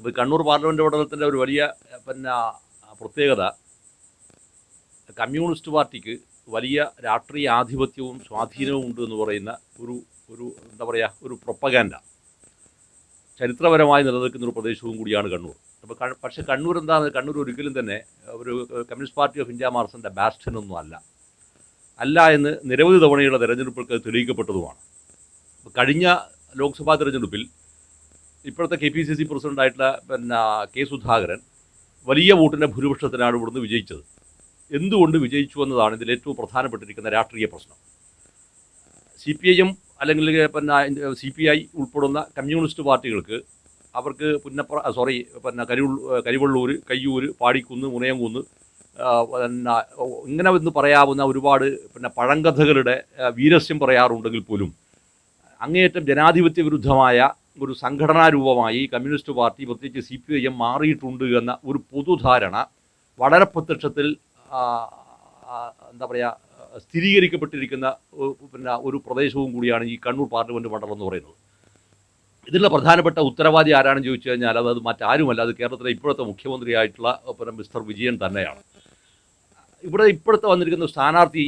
അപ്പോൾ കണ്ണൂർ പാർലമെന്റ് മണ്ഡലത്തിന്റെ ഒരു വലിയ പിന്നെ പ്രത്യേകത കമ്മ്യൂണിസ്റ്റ് പാർട്ടിക്ക് വലിയ രാഷ്ട്രീയ ആധിപത്യവും സ്വാധീനവും ഉണ്ട് എന്ന് പറയുന്ന ഒരു ഒരു എന്താ പറയുക ഒരു പ്രൊപ്പഗാൻഡ. ചരിത്രപരമായി നിലനിൽക്കുന്ന ഒരു പ്രദേശവും കൂടിയാണ് കണ്ണൂർ. അപ്പോൾ പക്ഷേ കണ്ണൂർ എന്താണ് കണ്ണൂർ ഒരിക്കലും തന്നെ ഒരു കമ്മ്യൂണിസ്റ്റ് പാർട്ടി ഓഫ് ഇന്ത്യ മാർസിന്റെ ബാസ്റ്റനൊന്നും അല്ല. അല്ല എന്ന് നിരവധി തവണയുള്ള തെരഞ്ഞെടുപ്പുകൾക്ക് തെളിയിക്കപ്പെട്ടതുമാണ്. കഴിഞ്ഞ ലോക്സഭാ തെരഞ്ഞെടുപ്പിൽ ഇപ്പോഴത്തെ കെ പി സി സി പ്രസിഡന്റായിട്ടുള്ള പിന്നെ കെ സുധാകരൻ വലിയ വോട്ടിന്റെ ഭൂരിപക്ഷത്തിനാണ് ഇവിടുന്ന് വിജയിച്ചത്. എന്തുകൊണ്ട് വിജയിച്ചു എന്നതാണ് ഇതിൽ ഏറ്റവും പ്രധാനപ്പെട്ടിരിക്കുന്ന രാഷ്ട്രീയ പ്രശ്നം. സി പി ഐ എം അല്ലെങ്കിൽ പിന്നെ സി പി ഐ ഉൾപ്പെടുന്ന കമ്മ്യൂണിസ്റ്റ് പാർട്ടികൾക്ക് അവർക്ക് പുന്നപ്ര സോറി പിന്നെ കരി കരിവള്ളൂർ കയ്യൂർ പാടിക്കുന്ന് മുനയംകുന്ന് പിന്നെ ഇങ്ങനെ എന്ന് പറയാവുന്ന ഒരുപാട് പിന്നെ പഴങ്കഥകളുടെ വീരസ്യം പറയാറുണ്ടെങ്കിൽ പോലും അങ്ങേയറ്റം ജനാധിപത്യ വിരുദ്ധമായ ഒരു സംഘടനാ രൂപമായി കമ്മ്യൂണിസ്റ്റ് പാർട്ടി പ്രത്യേകിച്ച് സി പി ഐ എം മാറിയിട്ടുണ്ട് എന്ന ഒരു പൊതുധാരണ വളരെ പ്രത്യക്ഷത്തിൽ എന്താ പറയുക സ്ഥിരീകരിക്കപ്പെട്ടിരിക്കുന്ന പിന്നെ ഒരു പ്രദേശവും കൂടിയാണ് ഈ കണ്ണൂർ പാർലമെന്റ് മണ്ഡലം എന്ന് പറയുന്നത്. ഇതിലുള്ള പ്രധാനപ്പെട്ട ഉത്തരവാദി ആരാണെന്ന് ചോദിച്ചു കഴിഞ്ഞാൽ അത് അത് മറ്റാരുമല്ല അത് കേരളത്തിലെ ഇപ്പോഴത്തെ മുഖ്യമന്ത്രിയായിട്ടുള്ള പിന്നെ മിസ്റ്റർ വിജയൻ തന്നെയാണ്. ഇവിടെ ഇപ്പോഴത്തെ വന്നിരിക്കുന്ന സ്ഥാനാർത്ഥി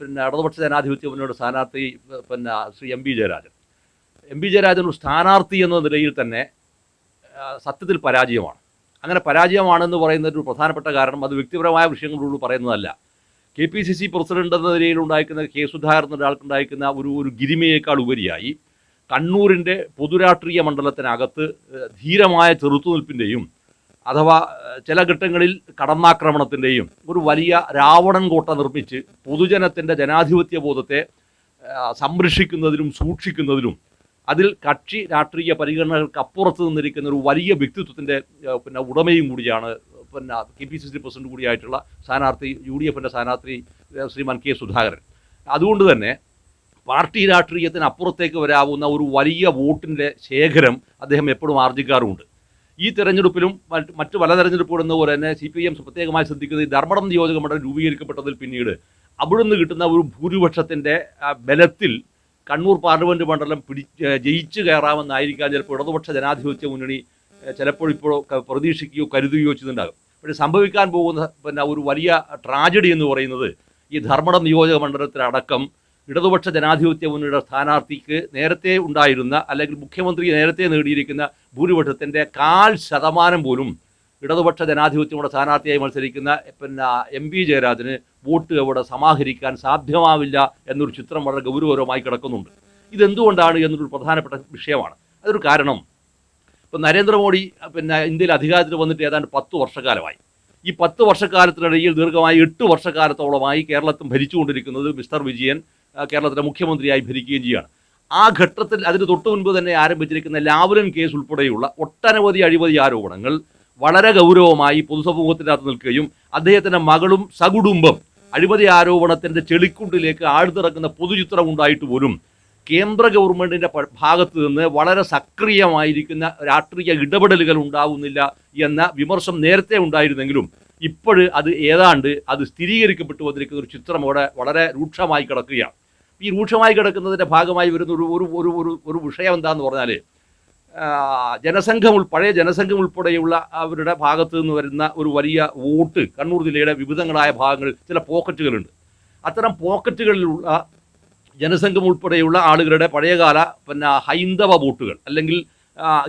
പിന്നെ ഇടതുപക്ഷ ജനാധിപത്യ മുന്നോട്ട് സ്ഥാനാർത്ഥി പിന്നെ Shri M P Jayarajan. M P Jayarajan ഒരു സ്ഥാനാർത്ഥി എന്ന നിലയിൽ തന്നെ സത്യത്തിൽ പരാജയമാണ്. അങ്ങനെ പരാജയമാണെന്ന് പറയുന്നതിന് ഒരു പ്രധാനപ്പെട്ട കാരണം അത് വ്യക്തിപരമായ വിഷയങ്ങളോട് പറയുന്നതല്ല. K P C C president എന്ന നിലയിൽ ഉണ്ടായിരിക്കുന്ന കെ സുധാകർ എന്ന ഒരാൾക്കുണ്ടായിരിക്കുന്ന ഒരു ഒരു ഗിരിമയേക്കാൾ ഉപരിയായി കണ്ണൂരിന്റെ പൊതുരാഷ്ട്രീയ മണ്ഡലത്തിനകത്ത് ധീരമായ ചെറുത്തുനിൽപ്പിന്റെയും അഥവാ ചില ഘട്ടങ്ങളിൽ കടന്നാക്രമണത്തിന്റെയും ഒരു വലിയ രാവണൻ കോട്ട നിർമ്മിച്ച് പൊതുജനത്തിന്റെ ജനാധിപത്യ ബോധത്തെ സംരക്ഷിക്കുന്നതിനും സൂക്ഷിക്കുന്നതിനും അതിൽ കക്ഷി രാഷ്ട്രീയ പരിഗണനകൾക്ക് അപ്പുറത്ത് നിന്നിരിക്കുന്ന ഒരു വലിയ വ്യക്തിത്വത്തിന്റെ പിന്നെ ഉടമയും കൂടിയാണ് പിന്നെ K P C C president കൂടിയായിട്ടുള്ള സ്ഥാനാർത്ഥി യു ഡി എഫിന്റെ സ്ഥാനാർത്ഥി ശ്രീമാൻ കെ സുധാകരൻ. അതുകൊണ്ട് തന്നെ പാർട്ടി രാഷ്ട്രീയത്തിന് അപ്പുറത്തേക്ക് വരാവുന്ന ഒരു വലിയ വോട്ടിന്റെ ശേഖരം അദ്ദേഹം എപ്പോഴും ആർജിക്കാറുമുണ്ട്. ഈ തെരഞ്ഞെടുപ്പിലും മറ്റ് പല തെരഞ്ഞെടുപ്പുകളും പോലെ തന്നെ സി പി ഐ എം പ്രത്യേകമായി ശ്രദ്ധിക്കുന്നത് ഈ ധർമ്മടം നിയോജക മണ്ഡലം രൂപീകരിക്കപ്പെട്ടതിൽ പിന്നീട് അവിടുന്ന് കിട്ടുന്ന ഒരു ഭൂരിപക്ഷത്തിന്റെ ബലത്തിൽ കണ്ണൂർ പാർലമെന്റ് മണ്ഡലം പിടി ജയിച്ചു കയറാമെന്നായിരിക്കാം. ചിലപ്പോൾ ഇടതുപക്ഷ ജനാധിപത്യ മുന്നണി ചിലപ്പോൾ ഇപ്പോൾ പ്രതീക്ഷിക്കുകയോ കരുതുകയോ ചെയ്തിട്ടുണ്ടാകും പക്ഷേ സംഭവിക്കാൻ പോകുന്ന പിന്നെ ഒരു വലിയ ട്രാജഡി എന്ന് പറയുന്നത് ഈ ധർമ്മടം നിയോജക മണ്ഡലത്തിലടക്കം ഇടതുപക്ഷ ജനാധിപത്യ മുന്നണിയുടെ സ്ഥാനാർത്ഥിക്ക് നേരത്തെ ഉണ്ടായിരുന്ന അല്ലെങ്കിൽ മുഖ്യമന്ത്രി നേരത്തെ നേടിയിരിക്കുന്ന ഭൂരിപക്ഷത്തിന്റെ കാൽ ശതമാനം പോലും ഇടതുപക്ഷ ജനാധിപത്യമുള്ള സ്ഥാനാർത്ഥിയായി മത്സരിക്കുന്ന പിന്നെ എം പി ജയരാജന് വോട്ട് അവിടെ സമാഹരിക്കാൻ സാധ്യമാവില്ല എന്നൊരു ചിത്രം വളരെ ഗൗരവകരമായി കിടക്കുന്നുണ്ട്. ഇതെന്തുകൊണ്ടാണ് എന്നൊരു പ്രധാനപ്പെട്ട വിഷയമാണ്. അതൊരു കാരണം. ഇപ്പം നരേന്ദ്രമോദി പിന്നെ ഇന്ത്യയിൽ അധികാരത്തിൽ വന്നിട്ട് ഏതാണ്ട് പത്ത് വർഷക്കാലമായി. ഈ പത്ത് വർഷക്കാലത്തിനിടയിൽ ദീർഘമായി എട്ട് വർഷക്കാലത്തോളമായി കേരളത്തിൽ ഭരിച്ചുകൊണ്ടിരിക്കുന്നത് മിസ്റ്റർ വിജയൻ കേരളത്തിലെ മുഖ്യമന്ത്രിയായി ഭരിക്കുകയും ചെയ്യുകയാണ്. ആ ഘട്ടത്തിൽ അതിന് തൊട്ടു മുൻപ് തന്നെ ആരംഭിച്ചിരിക്കുന്ന ലാവലൻ കേസ് ഉൾപ്പെടെയുള്ള ഒട്ടനവധി അഴിമതി ആരോപണങ്ങൾ വളരെ ഗൗരവമായി പൊതുസമൂഹത്തിനകത്ത് നിൽക്കുകയും അദ്ദേഹത്തിന്റെ മകളും സകുടുംബം അഴിമതി ആരോപണത്തിന്റെ ചെളിക്കുണ്ടിലേക്ക് ആഴ്ന്നിറങ്ങുന്ന പൊതുചിത്രം ഉണ്ടായിട്ട് പോലും കേന്ദ്ര ഗവൺമെന്റിന്റെ ഭാഗത്ത് നിന്ന് വളരെ സക്രിയമായിരിക്കുന്ന രാഷ്ട്രീയ ഇടപെടലുകൾ ഉണ്ടാവുന്നില്ല എന്ന വിമർശം നേരത്തെ ഉണ്ടായിരുന്നെങ്കിലും ഇപ്പോൾ അത് ഏതാണ്ട് അത് സ്ഥിരീകരിക്കപ്പെട്ടു വന്നിരിക്കുന്ന ഒരു ചിത്രം അവിടെ വളരെ രൂക്ഷമായി കിടക്കുകയാണ്. ഈ രൂക്ഷമായി കിടക്കുന്നതിന്റെ ഭാഗമായി വരുന്ന ഒരു ഒരു ഒരു ഒരു വിഷയം എന്താണെന്ന് പറഞ്ഞാൽ ജനസംഘം പഴയ ജനസംഘം ഉൾപ്പെടെയുള്ള അവരുടെ ഭാഗത്തു നിന്ന് വരുന്ന ഒരു വലിയ വോട്ട് കണ്ണൂർ ജില്ലയുടെ വിവിധങ്ങളായ ഭാഗങ്ങളിൽ ചില പോക്കറ്റുകളുണ്ട്. അത്തരം പോക്കറ്റുകളിലുള്ള ജനസംഘം ഉൾപ്പെടെയുള്ള ആളുകളുടെ പഴയകാല പിന്നെ ഹൈന്ദവ വോട്ടുകൾ അല്ലെങ്കിൽ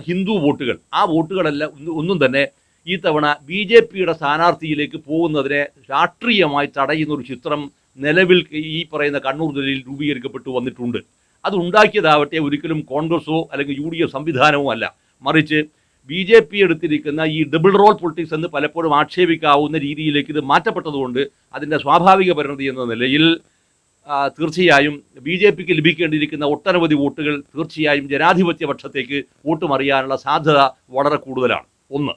ഹിന്ദു വോട്ടുകൾ ആ വോട്ടുകളെല്ലാം ഒന്നും തന്നെ ഈ തവണ ബി ജെ പിയുടെ സ്ഥാനാർത്ഥിയിലേക്ക് പോകുന്നതിനെ രാഷ്ട്രീയമായി തടയുന്ന ഒരു ചിത്രം നിലവിൽ ഈ പറയുന്ന കണ്ണൂർ ജില്ലയിൽ രൂപീകരിക്കപ്പെട്ടു വന്നിട്ടുണ്ട്. അത് ഉണ്ടാക്കിയതാവട്ടെ ഒരിക്കലും കോൺഗ്രസോ അല്ലെങ്കിൽ യു ഡി എഫ് സംവിധാനമോ അല്ല. മറിച്ച് ബി ജെ പി എടുത്തിരിക്കുന്ന ഈ ഡബിൾ റോൾ പൊളിറ്റിക്സ് എന്ന് പലപ്പോഴും ആക്ഷേപിക്കാവുന്ന രീതിയിലേക്ക് ഇത് മാറ്റപ്പെട്ടതുകൊണ്ട് അതിന്റെ സ്വാഭാവിക പരിണതി എന്ന നിലയിൽ തീർച്ചയായും ബി ജെ പിക്ക് ലഭിക്കേണ്ടിയിരിക്കുന്ന ഒട്ടനവധി വോട്ടുകൾ തീർച്ചയായും ജനാധിപത്യ പക്ഷത്തേക്ക് വോട്ട് മറിയാനുള്ള സാധ്യത വളരെ കൂടുതലാണ്. ഒന്ന്.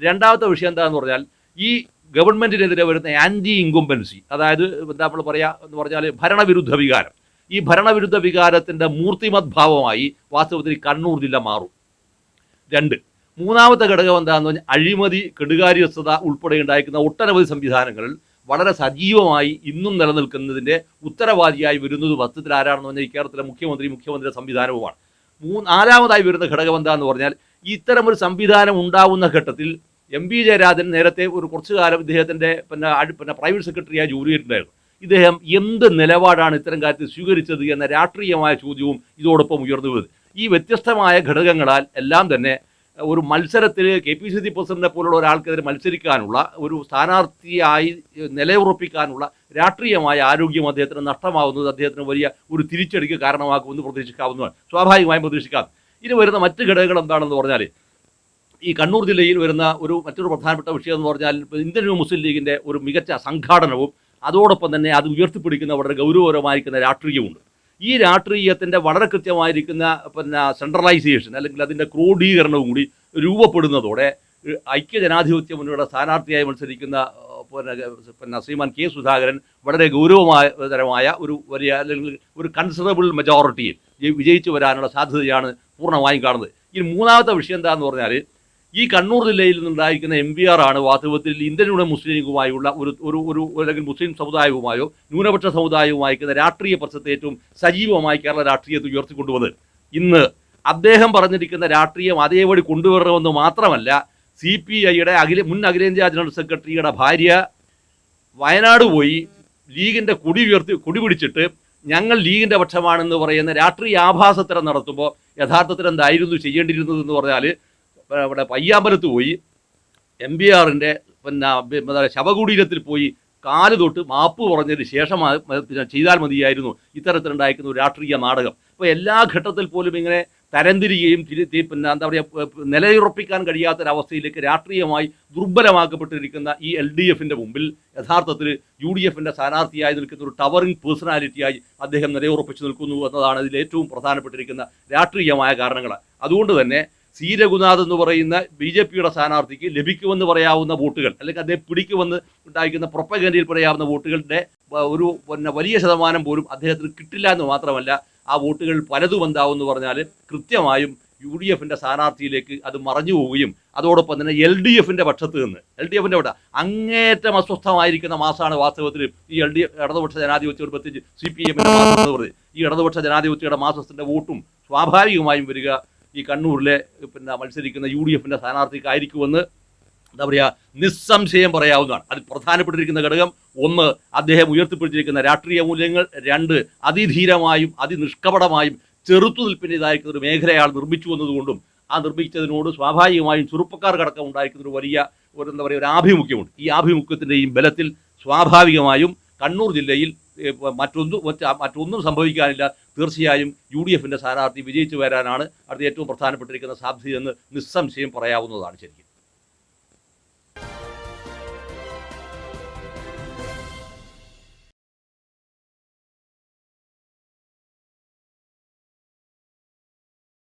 രണ്ടാമത്തെ വിഷയം എന്താണെന്ന് പറഞ്ഞാൽ ഈ ഗവൺമെന്റിനെതിരെ വരുന്ന ആന്റി ഇൻകുംബൻസി അതായത് എന്താ നമ്മൾ പറയുക എന്ന് പറഞ്ഞാൽ ഭരണവിരുദ്ധ വികാരം. ഈ ഭരണവിരുദ്ധ വികാരത്തിന്റെ മൂർത്തിമദ്ഭാവമായി വാസ്തവത്തിൽ കണ്ണൂർ ജില്ല മാറും. രണ്ട് മൂന്നാമത്തെ ഘടകം എന്താണെന്ന് പറഞ്ഞാൽ അഴിമതി കെടുകാര്യസ്ഥത ഉൾപ്പെടെ ഉണ്ടായിരിക്കുന്ന ഒട്ടനവധി സംവിധാനങ്ങളിൽ വളരെ സജീവമായി ഇന്നും നിലനിൽക്കുന്നതിന്റെ ഉത്തരവാദിയായി വരുന്നത് വസ്തുത്തിൽ ആരാണെന്ന് പറഞ്ഞാൽ ഈ കേരളത്തിലെ മുഖ്യമന്ത്രി മുഖ്യമന്ത്രിയുടെ സംവിധാനവുമാണ്. മൂ നാലാമതായി വരുന്ന ഘടകം എന്താണെന്ന് പറഞ്ഞാൽ ഇത്തരം ഒരു സംവിധാനം ഉണ്ടാവുന്ന ഘട്ടത്തിൽ എം പി ജയരാജൻ നേരത്തെ ഒരു കുറച്ചു കാലം ഇദ്ദേഹത്തിന്റെ പിന്നെ പിന്നെ പ്രൈവറ്റ് സെക്രട്ടറിയായി ജോലി ചെയ്തിട്ടുണ്ടായിരുന്നു. ഇദ്ദേഹം എന്ത് നിലപാടാണ് ഇത്തരം കാര്യത്തിൽ സ്വീകരിച്ചത് എന്ന രാഷ്ട്രീയമായ ചോദ്യവും ഇതോടൊപ്പം ഉയർന്നു വരുന്നത് ഈ വ്യത്യസ്തമായ ഘടകങ്ങളാൽ എല്ലാം തന്നെ ഒരു മത്സരത്തിൽ കെ പി സി സി പ്രസിഡന്റിനെ പോലുള്ള ഒരാൾക്കെതിരെ മത്സരിക്കാനുള്ള ഒരു സ്ഥാനാർത്ഥിയായി നിലയുറപ്പിക്കാനുള്ള രാഷ്ട്രീയമായ ആരോഗ്യം അദ്ദേഹത്തിന് നഷ്ടമാകുന്നത് അദ്ദേഹത്തിന് വലിയ ഒരു തിരിച്ചടിക്ക് കാരണമാക്കുമെന്ന് പ്രതീക്ഷിക്കാവുന്നതാണ്. സ്വാഭാവികമായും പ്രതീക്ഷിക്കാം. ഇനി വരുന്ന മറ്റ് ഘടകങ്ങൾ എന്താണെന്ന് പറഞ്ഞാൽ ഈ കണ്ണൂർ ജില്ലയിൽ വരുന്ന ഒരു മറ്റൊരു പ്രധാനപ്പെട്ട വിഷയം എന്ന് പറഞ്ഞാൽ ഇന്ത്യൻ മുസ്ലിം ലീഗിന്റെ ഒരു മികച്ച സംഘാടനവും അതോടൊപ്പം തന്നെ അത് ഉയർത്തിപ്പിടിക്കുന്ന വളരെ ഗൗരവപരമായിരിക്കുന്ന രാഷ്ട്രീയമുണ്ട് ഈ രാഷ്ട്രീയത്തിന്റെ വളരെ കൃത്യമായിരിക്കുന്ന പിന്നെ സെൻട്രലൈസേഷൻ അല്ലെങ്കിൽ അതിന്റെ ക്രോഡീകരണവും കൂടി രൂപപ്പെടുന്നതോടെ ഐക്യ ഐക്യജനാധിപത്യ മുന്നണിയുടെ സ്ഥാനാർത്ഥിയായി മത്സരിക്കുന്ന പിന്നെ ശ്രീമാൻ കെ സുധാകരൻ വളരെ ഗൗരവമായ ഒരു വലിയ അല്ലെങ്കിൽ ഒരു കൺസിഡറബിൾ മെജോറിറ്റിയിൽ വിജയിച്ചു വരാനുള്ള സാധ്യതയാണ് പൂർണമായും കാണുന്നത്. ഇനി മൂന്നാമത്തെ വിഷയം എന്താണെന്ന് പറഞ്ഞാൽ ഈ കണ്ണൂർ ജില്ലയിൽ നിന്നുണ്ടായിരിക്കുന്ന എം പി ആർ ആണ് വാസ്തവത്തിൽ ഇന്ത്യൻ മുസ്ലിം ഒരു ഒരു ഒരു അല്ലെങ്കിൽ മുസ്ലിം സമുദായവുമായോ ന്യൂനപക്ഷ സമുദായവുമായിരിക്കുന്ന രാഷ്ട്രീയ പ്രശ്നത്തെ ഏറ്റവും സജീവമായി കേരള രാഷ്ട്രീയത്തിൽ ഉയർത്തിക്കൊണ്ടുവന്നത്. ഇന്ന് അദ്ദേഹം പറഞ്ഞിരിക്കുന്ന രാഷ്ട്രീയം അതേപടി കൊണ്ടുവരണമെന്ന് മാത്രമല്ല സി പി ഐയുടെ അഖില മുൻ അഖിലേന്ത്യാ ജനറൽ സെക്രട്ടറിയുടെ ഭാര്യ വയനാട് പോയി ലീഗിന്റെ കൊടി ഉയർത്തി കൊടി പിടിച്ചിട്ട് ഞങ്ങൾ ലീഗിന്റെ പക്ഷമാണെന്ന് പറയുന്ന രാഷ്ട്രീയ ആഭാസത്തരം നടത്തുമ്പോൾ യഥാർത്ഥത്തിൽ എന്തായിരുന്നു ചെയ്യേണ്ടിയിരുന്നതെന്ന് പറഞ്ഞാൽ ഇവിടെ പയ്യാമ്പലത്ത് പോയി. എം ബി ആറിന്റെ പിന്നെ ശവകുടീരത്തിൽ പോയി കാൽ തൊട്ട് മാപ്പ് പറഞ്ഞതിന് ശേഷം ചെയ്താൽ മതിയായിരുന്നു. ഇത്തരത്തിലുണ്ടായിരിക്കുന്ന ഒരു രാഷ്ട്രീയ നാടകം. അപ്പോൾ എല്ലാ ഘട്ടത്തിൽ പോലും ഇങ്ങനെ തരംതിരികയും തിരുത്തി പിന്നെ എന്താ പറയുക നിലയുറപ്പിക്കാൻ കഴിയാത്തൊരവസ്ഥയിലേക്ക് രാഷ്ട്രീയമായി ദുർബലമാക്കപ്പെട്ടിരിക്കുന്ന ഈ എൽ ഡി എഫിന്റെ മുമ്പിൽ യഥാർത്ഥത്തിൽ യു ഡി എഫിന്റെ സ്ഥാനാർത്ഥിയായി നിൽക്കുന്ന ഒരു ടവറിംഗ് പേഴ്സണാലിറ്റിയായി അദ്ദേഹം നിലയുറപ്പിച്ചു നിൽക്കുന്നു എന്നതാണ് ഇതിൽ ഏറ്റവും പ്രധാനപ്പെട്ടിരിക്കുന്ന രാഷ്ട്രീയമായ കാരണങ്ങൾ അതുകൊണ്ട് തന്നെ സി രഘുനാഥ് എന്ന് പറയുന്ന ബി ജെ പിയുടെ സ്ഥാനാർത്ഥിക്ക് ലഭിക്കുമെന്ന് പറയാവുന്ന വോട്ടുകൾ അല്ലെങ്കിൽ അദ്ദേഹം പിടിക്കുമെന്ന് ഉണ്ടായിരിക്കുന്ന പ്രൊപ്പഗൻഡയിൽ പറയാവുന്ന വോട്ടുകളുടെ ഒരു പിന്നെ വലിയ ശതമാനം പോലും അദ്ദേഹത്തിന് കിട്ടില്ല എന്ന് മാത്രമല്ല ആ വോട്ടുകൾ പലതും എന്താവെന്ന് പറഞ്ഞാൽ കൃത്യമായും യു ഡി എഫിന്റെ സ്ഥാനാർത്ഥിയിലേക്ക് അത് മറഞ്ഞു പോവുകയും അതോടൊപ്പം തന്നെ എൽ ഡി എഫിന്റെ പക്ഷത്ത് നിന്ന് എൽ ഡി എഫിന്റെ അവിടെ അങ്ങേറ്റം അസ്വസ്ഥമായിരിക്കുന്ന മാസമാണ് വാസ്തവത്തിൽ ഈ എൽ ഡി ഇടതുപക്ഷ ജനാധിപത്യം പ്രത്യേകിച്ച് സി പി എമ്മിന്റെ മാസം എന്ന് പറഞ്ഞ് ഈ ഇടതുപക്ഷ ജനാധിപത്യയുടെ മാസത്തിന്റെ വോട്ടും സ്വാഭാവികമായും വരിക ഈ കണ്ണൂരിലെ പിന്നെ മത്സരിക്കുന്ന യു ഡി എഫിന്റെ സ്ഥാനാർത്ഥിക്കായിരിക്കുമെന്ന് എന്താ പറയുക നിസ്സംശയം പറയാവുന്നതാണ്. അതിൽ പ്രധാനപ്പെട്ടിരിക്കുന്ന ഘടകം ഒന്ന് അദ്ദേഹം ഉയർത്തിപ്പിടിച്ചിരിക്കുന്ന രാഷ്ട്രീയ മൂല്യങ്ങൾ. രണ്ട് അതിധീരമായും അതിനിഷ്കപടമായും ചെറുത്തുനിൽപ്പിന്റെതായിരിക്കുന്ന ഒരു മേഖലയാൾ നിർമ്മിച്ചു എന്നതുകൊണ്ടും ആ നിർമ്മിച്ചതിനോട് സ്വാഭാവികമായും ചെറുപ്പക്കാർക്കടക്കം ഉണ്ടായിരിക്കുന്ന ഒരു വലിയ ഒരു എന്താ പറയുക ഒരു ആഭിമുഖ്യമുണ്ട്. ഈ ആഭിമുഖ്യത്തിന്റെയും ബലത്തിൽ സ്വാഭാവികമായും കണ്ണൂർ ജില്ലയിൽ മറ്റൊന്നും മറ്റ് മറ്റൊന്നും സംഭവിക്കാനില്ല. തീർച്ചയായും യു ഡി എഫിന്റെ സ്ഥാനാർത്ഥി വിജയിച്ചു വരാനാണ് അടുത്ത ഏറ്റവും പ്രധാനപ്പെട്ടിരിക്കുന്ന സാധ്യതയെന്ന് നിസ്സംശയം പറയാവുന്നതാണ് ശരിക്കും.